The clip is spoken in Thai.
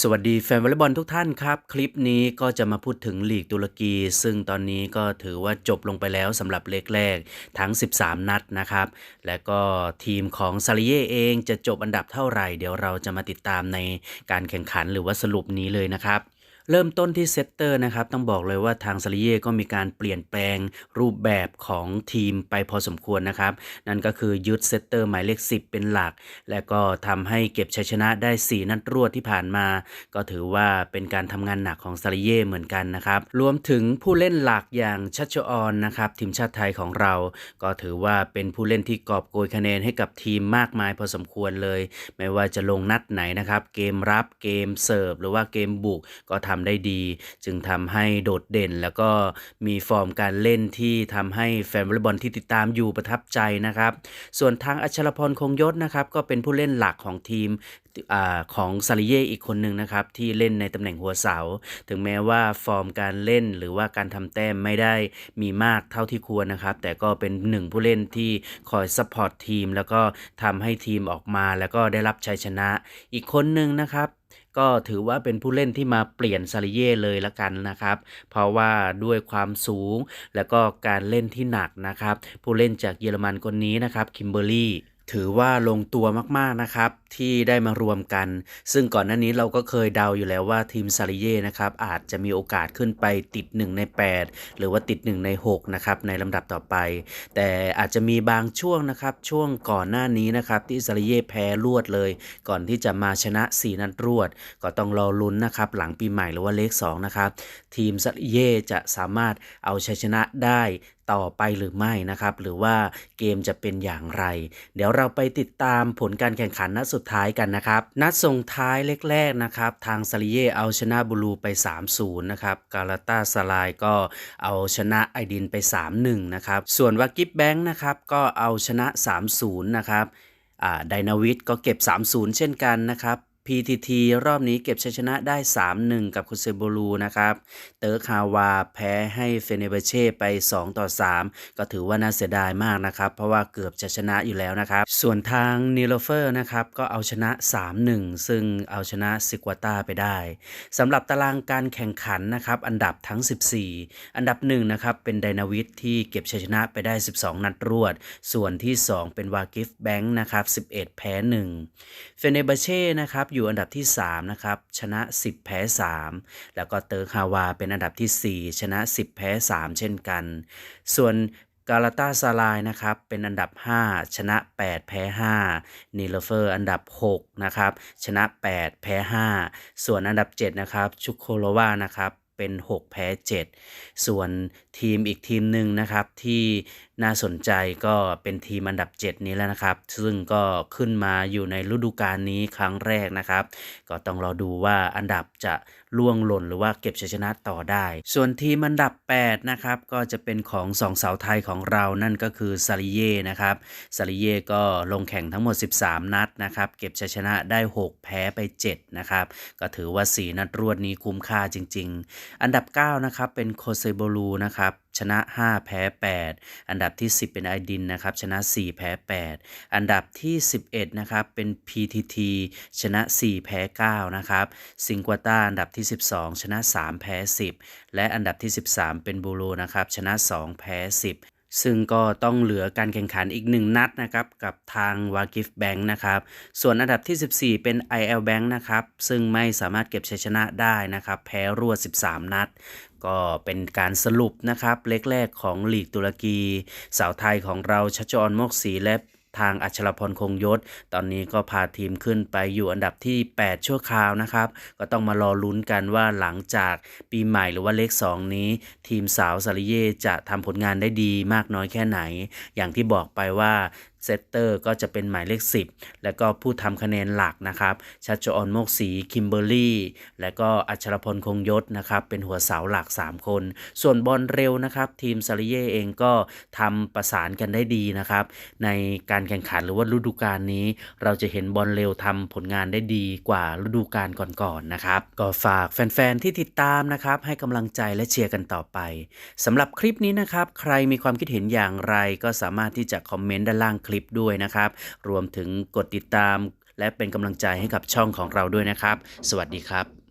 สวัสดีแฟนวอลเลย์บอลทุกท่านครับ คลิปนี้ก็จะมาพูดถึงลีกตุรกี ซึ่งตอนนี้ก็ถือว่าจบลงไปแล้วสำหรับเลกแรกทั้ง 13 นัดนะครับ และก็ทีมของซาลิเย่เองจะจบอันดับเท่าไหร่ เดี๋ยวเราจะมาติดตามในการแข่งขันหรือว่าสรุปนี้เลยนะครับ เริ่มต้นที่เซตเตอร์นะครับ ต้องบอกเลยว่าทางซาริเย่ก็มีการเปลี่ยนแปลงรูปแบบของทีมไปพอสมควรนะครับ นั่นก็คือยึดเซตเตอร์หมายเลข 10 เป็นหลัก และก็ทำให้เก็บชัยชนะได้ 4 นัดรวดที่ผ่านมา ก็ถือว่าเป็นการทำงานหนักของซาริเย่เหมือนกันนะครับ รวมถึงผู้เล่นหลักอย่างชัชออนนะครับทีมชาติไทยของเรา ก็ถือว่าเป็นผู้เล่นที่กอบโกยคะแนนให้กับทีมมากมายพอสมควรเลย ไม่ว่าจะลงนัดไหนนะครับ เกมรับเกมเสิร์ฟหรือว่าเกมบุกก็ทำได้ดี จึงทำให้โดดเด่น แล้วก็มีฟอร์มการเล่นที่ทำให้แฟนวอลเลย์บอลที่ติดตามอยู่ประทับใจนะครับ ส่วนทางอัชรพรคงยศนะครับ ก็เป็นผู้เล่นหลักของทีมอของซาริเย่อีกคนหนึ่งนะครับ ที่เล่นในตำแหน่งหัวเสา ถึงแม้ว่าฟอร์มการเล่นหรือว่าการทำแต้มไม่ได้มีมากเท่าที่ควรนะครับ แต่ก็เป็นหนึ่งผู้เล่นที่คอยซัพพอร์ตทีม แล้วก็ทำให้ทีมออกมาแล้วก็ได้รับชัยชนะ อีกคนหนึ่งนะครับ ก็ถือว่าเป็นผู้เล่นที่มาเปลี่ยนซาริเย่เลยละกันนะครับ เพราะว่าด้วยความสูง แล้วก็การเล่นที่หนักนะครับ ผู้เล่นจากเยอรมันคนนี้นะครับคิมเบอร์รี่ ถือว่าลงตัวมากๆนะครับที่ได้มารวมกัน ซึ่งก่อนหน้านี้เราก็เคยเดาอยู่แล้วว่าทีมซาริเย่นะครับอาจจะมีโอกาสขึ้นไปติด 1 ใน 8 หรือว่าติด 1 ใน6นะครับในลำดับต่อไป แต่อาจจะมีบางช่วงนะครับช่วงก่อนหน้านี้นะครับที่ซาริเย่แพ้รวดเลย ก่อนที่จะมาชนะ 4 นัดรวด ก็ต้องรอลุ้นนะครับหลังปีใหม่หรือว่าเลข2นะครับทีมซาริเย่จะสามารถเอาชัยชนะได้ ต่อไปหรือไม่นะครับ หรือว่าเกมจะเป็นอย่างไร เดี๋ยวเราไปติดตามผลการแข่งขันนัดสุดท้ายกันนะครับ นัดส่งท้ายแรกๆนะครับ ทางซาริเย่เอาชนะบูรูไป 3-0 นะครับกาลาตาสลายก็เอาชนะไอดินไป 3-1 นะครับ ส่วนวากิฟแบงค์นะครับก็เอาชนะ 3-0 นะครับอ่าไดนาวิทก็เก็บ 3-0 เช่นกันนะครับ PTT รอบนี้เก็บชัยชนะได้ 3-1 กับคุเซโบลูนะครับ เตอร์คาวาแพ้ให้เฟเนเบเช่ไป 2 ต่อ 3 ก็ถือว่าน่าเสียดายมากนะครับ เพราะว่าเกือบจะชนะอยู่แล้วนะครับ ส่วนทางนิโลเฟอร์นะครับก็เอาชนะ 3-1 ซึ่งเอาชนะซิกวาตาไปได้สำหรับตารางการแข่งขันนะครับ อันดับทั้ง 14 อันดับ1นะครับเป็นไดนาวิทที่เก็บชัยชนะไปได้ 12 นัดรวด ส่วนที่ 2 เป็นวากิฟแบงค์นะครับ11 แพ้1เฟเนเบเช่นะครับอยู่อันดับที่ 3 นะครับ ชนะ 10 แพ้ 3 แล้วก็เตอร์คาวาเป็นอันดับที่ 4 ชนะ 10 แพ้ 3 เช่นกัน ส่วนกาลาตาซาลายนะครับ เป็นอันดับ 5 ชนะ 8 แพ้5นีเลเฟอร์อันดับ 6 นะครับ ชนะ 8 แพ้ 5 ส่วนอันดับ 7 นะครับชุโคโลวานะครับ เป็น 6 แพ้ 7 ส่วนทีมอีกทีมหนึ่งนะครับที่น่าสนใจก็เป็นทีมอันดับ 7 นี้แล้วนะครับ ซึ่งก็ขึ้นมาอยู่ในฤดูกาลนี้ครั้งแรกนะครับ ก็ต้องรอดูว่าอันดับจะ ล่วงหล่นหรือว่าเก็บชัยชนะต่อได้ ส่วนทีมอันดับ 8 นะครับ ก็จะเป็นของสองสาวไทยของเรานั่นก็คือซาริเย่นะครับซาริเย่ก็ลงแข่งทั้งหมด 13 นัดนะครับ เก็บชัยชนะได้ 6 แพ้ไป 7 นะครับ ก็ถือว่า 4 นัดรวดนี้คุ้มค่าจริง ๆ อันดับ 9 นะครับ เป็นโคเซโบลูนะครับ ชนะ 5 แพ้ 8 อันดับที่ 10 เป็นไอดินนะครับชนะ 4 แพ้ 8 อันดับที่ 11นะครับเป็น PTT ชนะ 4 แพ้ 9 นะครับซิงกัวต้าอันดับที่ 12 ชนะ 3 แพ้ 10 และอันดับที่ 13 เป็นบูโรนะครับชนะ 2 แพ้ 10ซึ่งก็ต้องเหลือการแข่งขันอีก 1 นัดนะครับกับทางวากิฟแบงค์นะครับ ส่วนอันดับที่ 14 เป็น IL Bank นะครับ ซึ่งไม่สามารถเก็บชัยชนะได้นะครับ แพ้รวด 13 นัด ก็เป็นการสรุปนะครับเล็กแรกของลีกตุรกี สาวไทยของเราชัชออนมกศรีและทางอัชรพรคงยศ ตอนนี้ก็พาทีมขึ้นไปอยู่อันดับที่ 8 ชั่วคราวนะครับ ก็ต้องมารอลุ้นกันว่าหลังจากปีใหม่หรือว่าเลข 2 นี้ ทีมสาวซาริเย่จะทำผลงานได้ดีมากน้อยแค่ไหน อย่างที่บอกไปว่า เซตเตอร์ก็จะเป็นหมายเลข 10 แล้วก็ผู้ทำคะแนนหลักนะครับชัชออนโมกศรีคิมเบอร์รี่ และก็อัชรพลคงยศนะครับเป็นหัวเสาหลัก 3 คน ส่วนบอลเร็วนะครับทีมซาริเย่เองก็ทำประสานกันได้ดีนะครับในการแข่งขันหรือว่าฤดูกาลนี้ เราจะเห็นบอลเร็วทำผลงานได้ดีกว่าฤดูกาลก่อนๆนะครับ ก็ฝากแฟนๆที่ติดตามนะครับให้กำลังใจและเชียร์กันต่อไปสำหรับคลิปนี้นะครับใครมีความคิดเห็นอย่างไรก็สามารถที่จะคอมเมนต์ด้านล่างคลิปลิปด้วยนะครับ รวมถึงกดติดตาม และเป็นกำลังใจให้กับช่องของเราด้วยนะครับ สวัสดีครับ